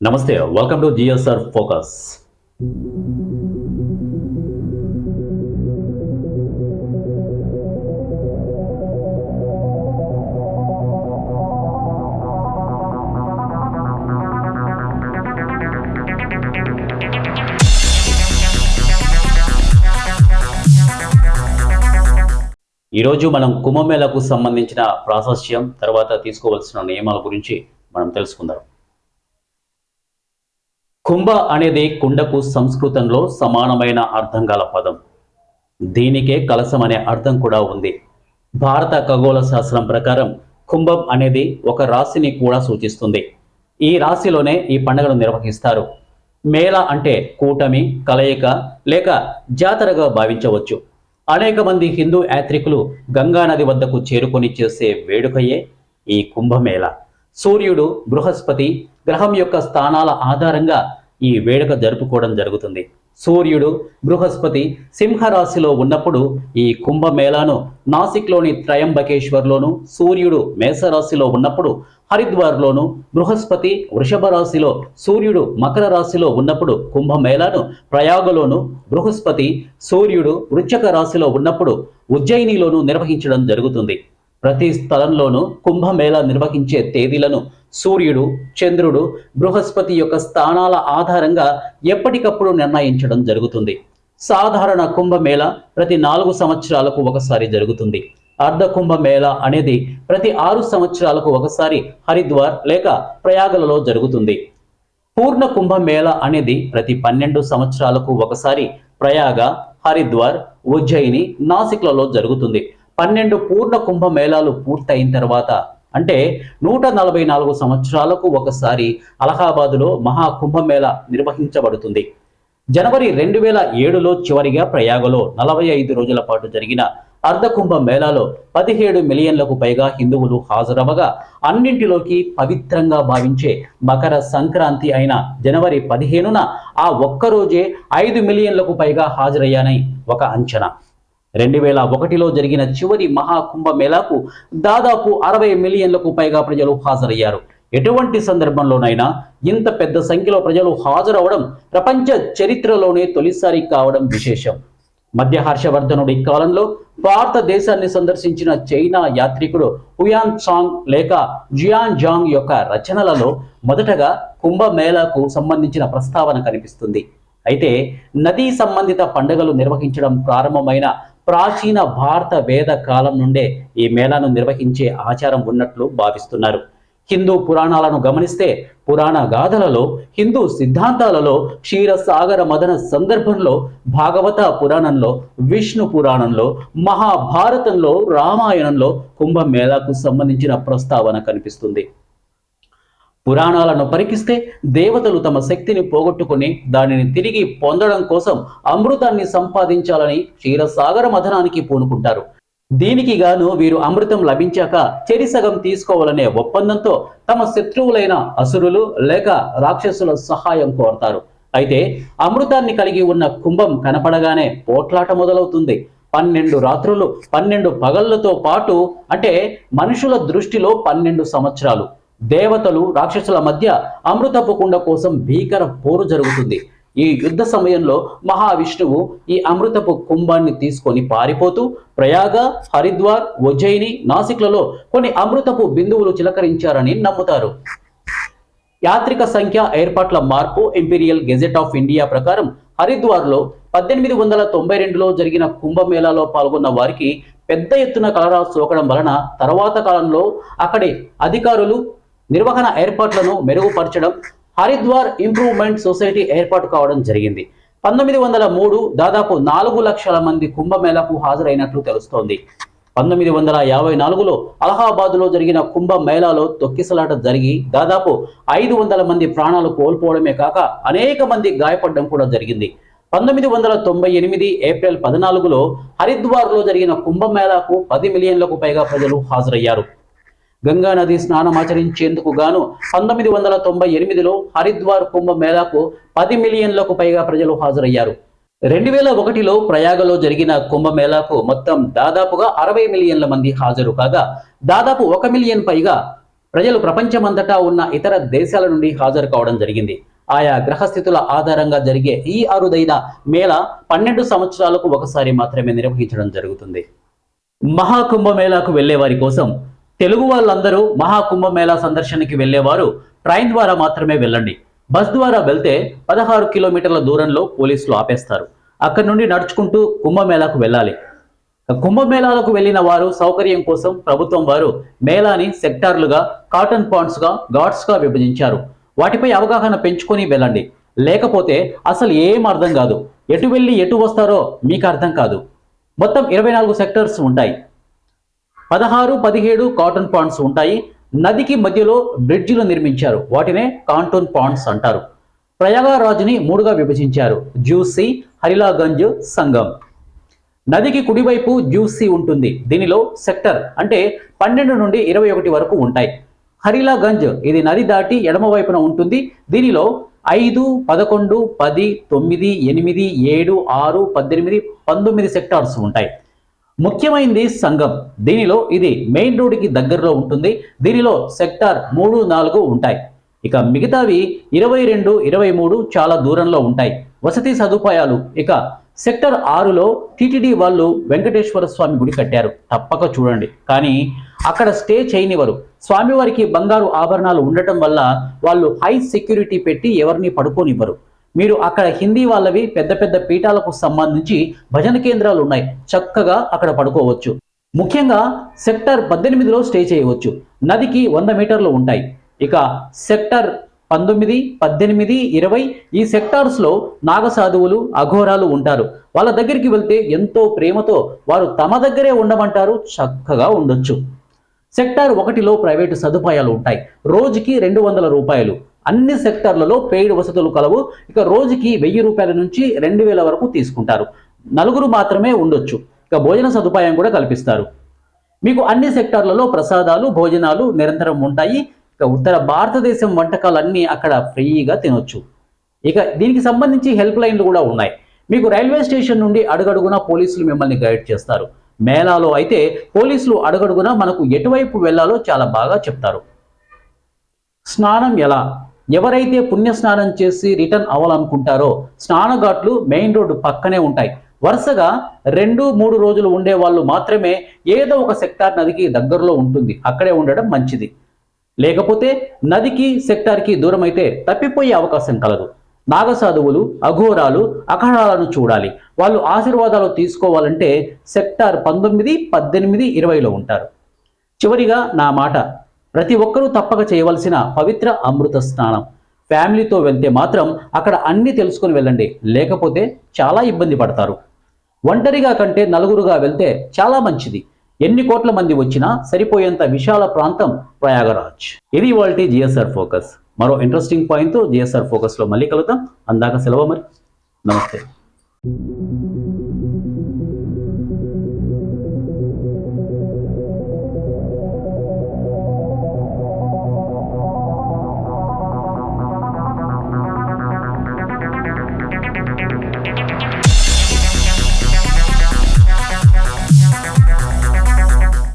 నమస్తే welcome to GSR focus ఈరోజు మనం కుంభమేళకు సంబంధించిన ప్రాశస్యం తర్వాత తీసుకోవాల్సిన నియమాల గురించి మనం తెలుసుకుందాం. కుంభ అనేది కుండకు సంస్కృతంలో సమానమైన అర్థం గల పదం. దీనికే కలసం అనే అర్థం కూడా ఉంది. భారత ఖగోళ శాస్త్రం ప్రకారం కుంభం అనేది ఒక రాశిని కూడా సూచిస్తుంది. ఈ రాశిలోనే ఈ పండుగను నిర్వహిస్తారు. మేళ అంటే కూటమి కలయిక లేక జాతరగా భావించవచ్చు. అనేక మంది హిందూ యాత్రికులు గంగా నది వద్దకు చేరుకొని చేసే వేడుకయే ఈ కుంభమేళ సూర్యుడు బృహస్పతి గ్రహం యొక్క స్థానాల ఆధారంగా ఈ వేడుక జరుపుకోవడం జరుగుతుంది. సూర్యుడు బృహస్పతి సింహరాశిలో ఉన్నప్పుడు ఈ కుంభమేళాను నాసిక్లోని త్రయంబకేశ్వర్లోను సూర్యుడు మేషరాశిలో ఉన్నప్పుడు హరిద్వార్లోను బృహస్పతి వృషభ రాశిలో సూర్యుడు మకర రాశిలో ఉన్నప్పుడు కుంభమేళాను ప్రయాగలోను బృహస్పతి సూర్యుడు వృచ్చక రాశిలో ఉన్నప్పుడు ఉజ్జయినిలోను నిర్వహించడం జరుగుతుంది. ప్రతి స్థలంలోనూ కుంభమేళా నిర్వహించే తేదీలను సూర్యుడు చంద్రుడు బృహస్పతి యొక్క స్థానాల ఆధారంగా ఎప్పటికప్పుడు నిర్ణయించడం జరుగుతుంది. సాధారణ కుంభమేళ ప్రతి నాలుగు సంవత్సరాలకు ఒకసారి జరుగుతుంది. అర్ధ కుంభమేళ అనేది ప్రతి ఆరు సంవత్సరాలకు ఒకసారి హరిద్వార్ లేక ప్రయాగలలో జరుగుతుంది. పూర్ణ కుంభమేళ అనేది ప్రతి పన్నెండు సంవత్సరాలకు ఒకసారి ప్రయాగ హరిద్వార్ ఉజ్జయిని నాసిక్లలో జరుగుతుంది. పన్నెండు పూర్ణ కుంభమేళాలు పూర్తయిన తర్వాత అంటే నూట నలభై నాలుగు సంవత్సరాలకు ఒకసారి అలహాబాదులో మహా కుంభమేళ నిర్వహించబడుతుంది. జనవరి రెండు వేల ఏడులో చివరిగా ప్రయాగలో నలభై ఐదు రోజుల పాటు జరిగిన అర్ధకుంభ మేళాలో పదిహేడు మిలియన్లకు పైగా హిందువులు హాజరవగా అన్నింటిలోకి పవిత్రంగా భావించే మకర సంక్రాంతి అయిన జనవరి పదిహేనున ఆ ఒక్కరోజే ఐదు మిలియన్లకు పైగా హాజరయ్యానని ఒక అంచనా. రెండు వేల ఒకటిలో జరిగిన చివరి మహాకుంభ మేళాకు దాదాపు అరవై మిలియన్లకు పైగా ప్రజలు హాజరయ్యారు. ఎటువంటి సందర్భంలోనైనా ఇంత పెద్ద సంఖ్యలో ప్రజలు హాజరవడం ప్రపంచ చరిత్రలోనే తొలిసారి కావడం విశేషం. మధ్య హర్షవర్ధనుడి కాలంలో భారతదేశాన్ని సందర్శించిన చైనా యాత్రికుడు హుయాన్ సాంగ్ లేక జియాన్ జాంగ్ యొక్క రచనలలో మొదటగా కుంభమేళాకు సంబంధించిన ప్రస్తావన కనిపిస్తుంది. అయితే నదీ సంబంధిత పండుగలు నిర్వహించడం ప్రారంభమైన ప్రాచీన భారత వేద కాలం నుండే ఈ మేళాను నిర్వహించే ఆచారం ఉన్నట్లు భావిస్తున్నారు. హిందూ పురాణాలను గమనిస్తే పురాణ గాథలలో హిందూ సిద్ధాంతాలలో క్షీరసాగర మదన సందర్భంలో భాగవత పురాణంలో విష్ణు పురాణంలో మహాభారతంలో రామాయణంలో కుంభమేళాకు సంబంధించిన ప్రస్తావన కనిపిస్తుంది. పురాణాలను పరికిస్తే దేవతలు తమ శక్తిని పోగొట్టుకుని దానిని తిరిగి పొందడం కోసం అమృతాన్ని సంపాదించాలని క్షీరసాగర మథనానికి పూనుకుంటారు. దీనికి గాను వీరు అమృతం లభించాక చెరిసగం తీసుకోవాలనే ఒప్పందంతో తమ శత్రువులైన అసురులు లేక రాక్షసుల సహాయం కోరతారు. అయితే అమృతాన్ని కలిగి ఉన్న కుంభం కనపడగానే పోట్లాట మొదలవుతుంది. పన్నెండు రాత్రులు పన్నెండు పగళ్ళతో పాటు అంటే మనుషుల దృష్టిలో పన్నెండు సంవత్సరాలు. దేవతలు రాక్షసుల మధ్య అమృతపు కుండ కోసం భీకర పోరు జరుగుతుంది. ఈ యుద్ధ సమయంలో మహావిష్ణువు ఈ అమృతపు కుంభాన్ని తీసుకొని పారిపోతూ ప్రయాగ హరిద్వార్ ఉజ్జయిని నాసిక్లలో కొన్ని అమృతపు బిందువులు చిలకరించారని నమ్ముతారు. యాత్రిక సంఖ్య ఏర్పాట్ల మార్పు ఎంపీరియల్ గెజెట్ ఆఫ్ ఇండియా ప్రకారం హరిద్వార్లో పద్దెనిమిది వందల తొంభై రెండులో జరిగిన కుంభమేళాలో పాల్గొన్న వారికి పెద్ద ఎత్తున కలరా సోకడం వలన తర్వాత కాలంలో అక్కడి అధికారులు నిర్వహణ ఏర్పాట్లను మెరుగుపరచడం హరిద్వార్ ఇంప్రూవ్మెంట్ సొసైటీ ఏర్పాటు కావడం జరిగింది. పంతొమ్మిది వందల మూడు దాదాపు నాలుగు లక్షల మంది కుంభమేళకు హాజరైనట్లు తెలుస్తోంది. పంతొమ్మిది వందల యాభై నాలుగులో అలహాబాద్లో జరిగిన కుంభ మేళాలో తొక్కిసలాట జరిగి దాదాపు ఐదు వందల మంది ప్రాణాలు కోల్పోవడమే కాక అనేక మంది గాయపడడం కూడా జరిగింది. పంతొమ్మిది వందల తొంభై ఎనిమిది ఏప్రిల్ పద్నాలుగులో హరిద్వార్లో జరిగిన కుంభమేళాకు పది మిలియన్లకు పైగా ప్రజలు హాజరయ్యారు. గంగా నది స్నానం ఆచరించేందుకు గాను పంతొమ్మిది వందల తొంభై ఎనిమిదిలో హరిద్వార్ కుంభ మేళాకు పది మిలియన్లకు పైగా ప్రజలు హాజరయ్యారు. రెండు వేల ఒకటిలో ప్రయాగలో జరిగిన కుంభమేళాకు మొత్తం దాదాపుగా అరవై మిలియన్ల మంది హాజరు కాగా దాదాపు ఒక మిలియన్ పైగా ప్రజలు ప్రపంచమంతటా ఉన్న ఇతర దేశాల నుండి హాజరు కావడం జరిగింది. ఆయా గ్రహస్థితుల ఆధారంగా జరిగే ఈ అరుదైన మేళ పన్నెండు సంవత్సరాలకు ఒకసారి మాత్రమే నిర్వహించడం జరుగుతుంది. మహాకుంభమేళాకు వెళ్ళే వారి కోసం తెలుగు వాళ్ళందరూ మహాకుంభమేళా సందర్శనకి వెళ్ళేవారు ట్రైన్ ద్వారా మాత్రమే వెళ్ళండి. బస్ ద్వారా వెళ్తే పదహారు కిలోమీటర్ల దూరంలో పోలీసులు ఆపేస్తారు. అక్కడి నుండి నడుచుకుంటూ కుంభమేళాకు వెళ్ళాలి. కుంభమేళాలకు వెళ్ళిన వారు సౌకర్యం కోసం ప్రభుత్వం వారు మేళాని సెక్టార్లుగా కాటన్ పాండ్స్గా గాడ్స్గా విభజించారు. వాటిపై అవగాహన పెంచుకొని వెళ్ళండి. లేకపోతే అసలు ఏం అర్థం కాదు. ఎటు వెళ్ళి ఎటు వస్తారో మీకు అర్థం కాదు. మొత్తం ఇరవై నాలుగు సెక్టర్స్ ఉంటాయి. పదహారు పదిహేడు కాటన్ పాండ్స్ ఉంటాయి. నదికి మధ్యలో బ్రిడ్జిలు నిర్మించారు. వాటినే కాంటోన్ పాండ్స్ అంటారు. ప్రయాగరాజుని మూడుగా విభజించారు. జ్యూసీ హరిలాగంజ్ సంగం నదికి కుడివైపు జ్యూసీ ఉంటుంది. దీనిలో సెక్టర్ అంటే పన్నెండు నుండి ఇరవై ఒకటి వరకు ఉంటాయి. హరిలాగంజ్ ఇది నది దాటి ఎడమవైపున ఉంటుంది. దీనిలో ఐదు పదకొండు పది తొమ్మిది ఎనిమిది ఏడు ఆరు పద్దెనిమిది పంతొమ్మిది సెక్టార్స్ ఉంటాయి. ముఖ్యమైనది సంఘం. దీనిలో ఇది మెయిన్ రోడ్డుకి దగ్గరలో ఉంటుంది. దీనిలో సెక్టార్ మూడు నాలుగు ఉంటాయి. ఇక మిగతావి ఇరవై రెండు ఇరవై మూడు చాలా దూరంలో ఉంటాయి. వసతి సదుపాయాలు. ఇక సెక్టర్ ఆరులో టీటీడీ వాళ్ళు వెంకటేశ్వర స్వామి గుడి కట్టారు. తప్పక చూడండి. కానీ అక్కడ స్టే చేయనివ్వరు. స్వామివారికి బంగారు ఆభరణాలు ఉండటం వల్ల వాళ్ళు హై సెక్యూరిటీ పెట్టి ఎవరిని పడుకోనివ్వరు. మీరు అక్కడ హిందీ వాళ్ళవి పెద్ద పెద్ద పీఠాలకు సంబంధించి భజన కేంద్రాలు ఉన్నాయి. చక్కగా అక్కడ పడుకోవచ్చు. ముఖ్యంగా సెక్టర్ పద్దెనిమిదిలో స్టే చేయవచ్చు. నదికి వంద మీటర్లు ఉంటాయి. ఇక సెక్టర్ పంతొమ్మిది పద్దెనిమిది ఇరవై ఈ సెక్టార్స్లో నాగసాధువులు అఘోరాలు ఉంటారు. వాళ్ళ దగ్గరికి వెళ్తే ఎంతో ప్రేమతో వారు తమ దగ్గరే ఉండమంటారు. చక్కగా ఉండొచ్చు. సెక్టార్ ఒకటిలో ప్రైవేటు సదుపాయాలు ఉంటాయి. రోజుకి రెండు వందల రూపాయలు. అన్ని సెక్టర్లలో పెయిడ్ వసతులు కలవు. ఇక రోజుకి వెయ్యి రూపాయల నుంచి రెండు వేల వరకు తీసుకుంటారు. నలుగురు మాత్రమే ఉండొచ్చు. ఇక భోజన సదుపాయం కూడా కల్పిస్తారు. మీకు అన్ని సెక్టార్లలో ప్రసాదాలు భోజనాలు నిరంతరం ఉంటాయి. ఇక ఉత్తర భారతదేశం వంటకాలన్నీ అక్కడ ఫ్రీగా తినొచ్చు. ఇక దీనికి సంబంధించి హెల్ప్ లైన్లు కూడా ఉన్నాయి. మీకు రైల్వే స్టేషన్ నుండి అడుగడుగున పోలీసులు మిమ్మల్ని గైడ్ చేస్తారు. మేళాలో అయితే పోలీసులు అడుగడుగున మనకు ఎటువైపు వెళ్ళాలో చాలా బాగా చెప్తారు. స్నానం ఎలా? ఎవరైతే పుణ్య స్నానం చేసి రిటర్న్ అవ్వాలనుకుంటారో స్నానఘాట్లు మెయిన్ రోడ్డు పక్కనే ఉంటాయి. వరుసగా రెండు మూడు రోజులు ఉండే వాళ్ళు మాత్రమే ఏదో ఒక సెక్టార్ నదికి దగ్గరలో ఉంటుంది. అక్కడే ఉండడం మంచిది. లేకపోతే నదికి సెక్టార్కి దూరం అయితే తప్పిపోయే అవకాశం కలదు. నాగసాధువులు అఘోరాలు అఖడాలను చూడాలి. వాళ్ళు ఆశీర్వాదాలు తీసుకోవాలంటే సెక్టార్ పంతొమ్మిది పద్దెనిమిది ఇరవైలో ఉంటారు. చివరిగా నా మాట. ప్రతి ఒక్కరూ తప్పక చేయవలసిన పవిత్ర అమృత స్నానం. ఫ్యామిలీతో వెళ్తే మాత్రం అక్కడ అన్ని తెలుసుకొని వెళ్ళండి. లేకపోతే చాలా ఇబ్బంది పడతారు. ఒంటరిగా కంటే నలుగురుగా వెళ్తే చాలా మంచిది. ఎన్ని కోట్ల మంది వచ్చినా సరిపోయేంత విశాల ప్రాంతం ప్రయాగరాజ్. ఇది వాళ్ళ జిఎస్ఆర్ ఫోకస్. మరో ఇంట్రెస్టింగ్ పాయింట్తో జిఎస్ఆర్ ఫోకస్లో మళ్ళీ కలుద్దాం. అందాక సెలవు మరి. నమస్తే.